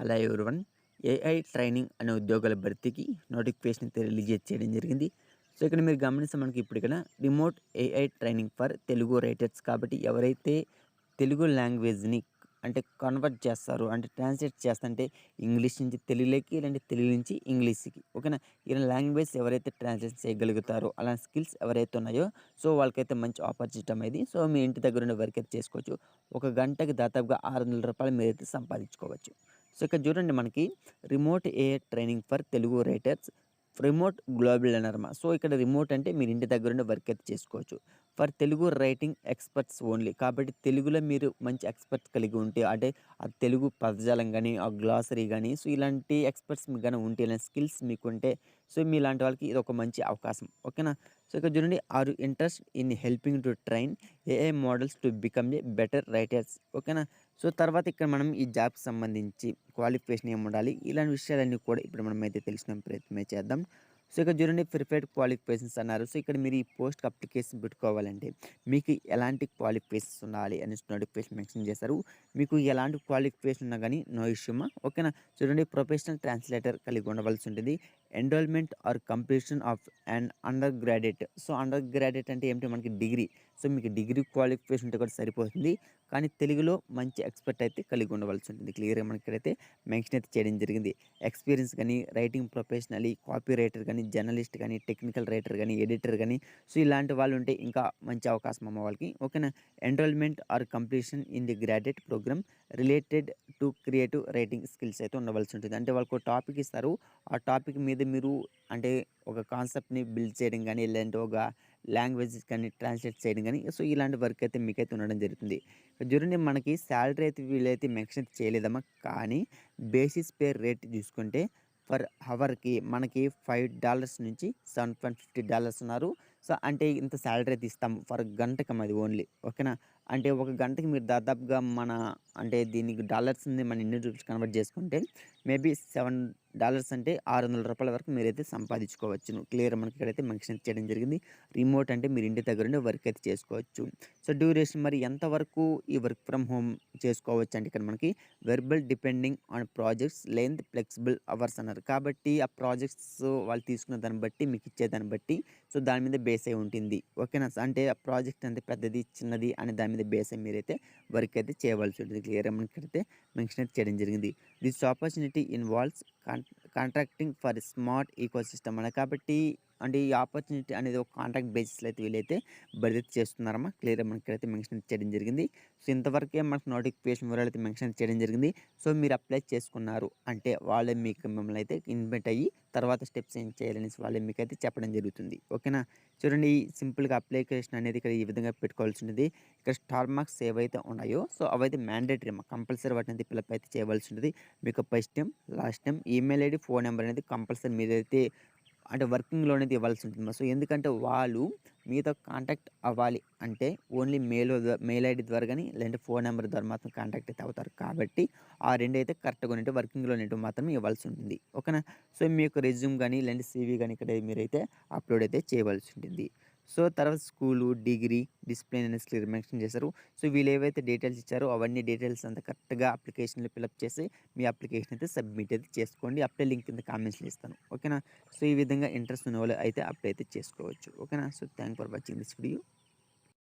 Hello everyone AI training అనే ఉద్యోగాల భర్తీకి నోటిఫికేషన్ అయితే రిలీజ్ చేయడం జరిగింది. సో ఇక్కడ మీరు గమనిస్తే మనకి ఇప్పుడు ఇక్కడ remote AI training for Telugu writers కాబట్టి ఎవరైతే తెలుగు లాంగ్వేజ్ని అంటే కన్వర్ట్ చేస్తారు అంటే ట్రాన్స్లేట్ చేస్తుంటే ఇంగ్లీష్ నుంచి తెలుగులోకి లేదంటే తెలుగు నుంచి ఇంగ్లీష్కి ఓకేనా ఇలా లాంగ్వేజ్ ఎవరైతే ట్రాన్స్లేట్ చేయగలుగుతారో అలాంటి స్కిల్స్ ఎవరైతే ఉన్నాయో సో వాళ్ళకైతే మంచి ఆపర్చునిటీ అనేది సో మీ ఇంటి దగ్గర ఉండే వర్క్ అయితే చేసుకోవచ్చు. ఒక గంటకి దాదాపుగా ఆరు వందల రూపాయలు మీరైతే సంపాదించుకోవచ్చు. సో ఇక్కడ చూడండి మనకి remote A training for Telugu writers remote global అనర్మా so ఇక్కడ రిమోట్ అంటే మీరు ఇంటి దగ్గర ఉండి వర్క్ అయితే చేసుకోవచ్చు. For Telugu writing experts only. కాబట్టి తెలుగులో మీరు మంచి ఎక్స్పర్ట్స్ కలిగి ఉంటే అంటే ఆ తెలుగు పదజాలం కానీ ఆ గ్లాసరీ కానీ సో ఇలాంటి ఎక్స్పర్ట్స్ మీకు కానీ ఉంటే ఇలాంటి స్కిల్స్ మీకు ఉంటే సో మీ లాంటి వాళ్ళకి ఇది ఒక మంచి అవకాశం. ఓకేనా? సో ఇక్కడ చూడండి are interest in helping to train AI models to become a better writers? ఓకేనా? సో తర్వాత ఇక్కడ మనం ఈ జాబ్కి సంబంధించి క్వాలిఫికేషన్ ఏమి ఉండాలి ఇలాంటి విషయాలన్నీ కూడా ఇప్పుడు మనం అయితే తెలిసిన ప్రయత్నమే చేద్దాం. సో ఇక్కడ చూడండి ప్రిపేర్డ్ క్వాలిఫికేషన్స్ అన్నారు. సో ఇక్కడ మీరు ఈ పోస్ట్ అప్లికేషన్ పెట్టుకోవాలంటే మీకు ఎలాంటి క్వాలిఫికేషన్స్ ఉండాలి అని నోటిఫికేషన్ మెన్షన్ చేశారు. మీకు ఎలాంటి క్వాలిఫికేషన్ ఉన్నా కానీ నో ఇష్యూమా ఓకేనా? చూడండి ప్రొఫెషనల్ ట్రాన్స్లేటర్ కలిగి ఉండవలసి ఉంటుంది. Enrollment or completion of and undergraduate so undergraduate అంటే ఏమిటి? మనకి డిగ్రీ. సో మీకు డిగ్రీ క్వాలిఫికేషన్ ఉంటే కూడా సరిపోతుంది. కానీ తెలుగులో మంచి ఎక్స్పర్ట్ అయితే కలిగి ఉండవలసి ఉంటుంది. క్లియర్గా మనకి అయితే మెన్షన్ అయితే చేయడం జరిగింది. ఎక్స్పీరియన్స్ కానీ రైటింగ్ ప్రొఫెషనలీ కాపీ రైటర్ కానీ జర్నలిస్ట్ కానీ టెక్నికల్ రైటర్ కానీ ఎడిటర్ కానీ సో ఇలాంటి వాళ్ళు ఉంటే ఇంకా మంచి అవకాశం అమ్మ వాళ్ళకి. ఓకేనా? Enrollment or completion in the graduate program related to creative writing skills అయితే ఉండవలసి ఉంటుంది. అంటే వాళ్ళకు టాపిక్ ఇస్తారు. ఆ టాపిక్ మీద మీరు అంటే ఒక కాన్సెప్ట్ని బిల్డ్ చేయడం కానీ లేదంటే ఒక లాంగ్వేజ్ కానీ ట్రాన్స్లేట్ చేయడం కానీ సో ఇలాంటి వర్క్ అయితే మీకైతే ఉండడం జరుగుతుంది. చూడండి మనకి శాలరీ అయితే వీళ్ళైతే మెన్షన్ చేయలేదమ్మా కానీ బేసిస్ పే రేట్ చూసుకుంటే ఫర్ హవర్కి మనకి ఫైవ్ డాలర్స్ నుంచి సెవెన్ పాయింట్ ఫిఫ్టీ డాలర్స్ ఉన్నారు. సో అంటే ఇంత శాలరీ అయితే ఫర్ గంటకి అది ఓన్లీ. ఓకేనా? అంటే ఒక గంటకి మీరు దాదాపుగా మన అంటే దీనికి డాలర్స్ని మన ఇండియన్ రూపీస్ కన్వర్ట్ చేసుకుంటే మేబీ సెవెన్ డాలర్స్ అంటే ఆరు వందల రూపాయల వరకు మీరైతే సంపాదించుకోవచ్చు. క్లియర్ మనకి ఇక్కడైతే మెన్షన్ చేయడం జరిగింది. రిమోట్ అంటే మీరు ఇంటి దగ్గర ఉండే వర్క్ అయితే చేసుకోవచ్చు. సో డ్యూరేషన్ మరి ఎంతవరకు ఈ వర్క్ ఫ్రమ్ హోమ్ చేసుకోవచ్చు అంటే ఇక్కడ మనకి verbal depending on projects length flexible hours అన్నారు. కాబట్టి ఆ ప్రాజెక్ట్స్ వాళ్ళు తీసుకున్న దాన్ని బట్టి మీకు ఇచ్చేదాన్ని బట్టి సో దాని మీద బేస్ అయి ఉంటుంది. ఓకేనా? అంటే ఆ ప్రాజెక్ట్ అంత పెద్దది చిన్నది అనే దాని మీద బేస్ అయి మీరైతే వర్క్ అయితే చేయవలసి ఉంటుంది. క్లియర్ మనకి అయితే మెన్షన్ అయితే చేయడం జరిగింది. This opportunity involves kan. Contracting for smart ecosystem అనే. కాబట్టి అంటే ఈ ఆపర్చునిటీ అనేది ఒక కాంట్రాక్ట్ బేసిస్లో అయితే వీళ్ళైతే భర్తీ చేస్తున్నారమ్మా. క్లియర్గా మనకి అయితే మెన్షన్ చేయడం జరిగింది. సో ఇంతవరకే మనకు నోటిఫికేషన్ వివరాలు అయితే మెన్షన్ చేయడం జరిగింది. సో మీరు అప్లై చేసుకున్నారు అంటే వాళ్ళే మీకు మిమ్మల్ని అయితే ఇన్వైట్ అయ్యి తర్వాత స్టెప్స్ ఏం చేయాలనేసి వాళ్ళే మీకు అయితే చెప్పడం జరుగుతుంది. ఓకేనా చూడండి సింపుల్గా అప్లికేషన్ అనేది ఇక్కడ ఈ విధంగా పెట్టుకోవాల్సి ఉంటుంది. ఇక్కడ స్టార్ మార్క్స్ ఏవైతే ఉన్నాయో సో అవైతే మ్యాండేటరీ కంపల్సరీ వాటిని అయితే పిల్లప్ అయితే చేయవలసి ఉంటుంది. మీకు first time last time email ID phone number అనేది కంపల్సరీ మీరైతే అంటే వర్కింగ్లో అనేది ఇవ్వాల్సి ఉంటుంది సో ఎందుకంటే వాళ్ళు మీతో కాంటాక్ట్ అవ్వాలి అంటే ఓన్లీ మెయిల్ మెయిల్ ఐడి ద్వారా కానీ లేదంటే ఫోన్ నెంబర్ ద్వారా మాత్రం కాంటాక్ట్ అయితే అవుతారు. కాబట్టి ఆ రెండు అయితే కరెక్ట్గా ఉన్నట్టు వర్కింగ్లో మాత్రం ఇవ్వాల్సి ఉంటుంది ఓకేనా? సో మీ యొక్క రెజ్యూమ్ కానీ లేదంటే సీవీ కానీ ఇక్కడ మీరైతే అప్లోడ్ అయితే చేయవలసి ఉంటుంది సో తర్వాత స్కూలు డిగ్రీ డిసిప్లిన్ అనేసి క్లియర్ మెన్షన్ చేశారు. సో వీళ్ళు ఏవైతే డీటెయిల్స్ ఇచ్చారో అవన్నీ డీటెయిల్స్ అంతా కరెక్ట్గా అప్లికేషన్లో ఫిల్అప్ చేసి మీ అప్లికేషన్ అయితే సబ్మిట్ అయితే చేసుకోండి. అప్లై లింక్ కింద కామెంట్స్లో ఇస్తాను ఓకేనా? సో ఈ విధంగా ఇంట్రెస్ట్ ఉన్న వాళ్ళు అయితే అప్లై అయితే చేసుకోవచ్చు. ఓకేనా? So thank for watching this video.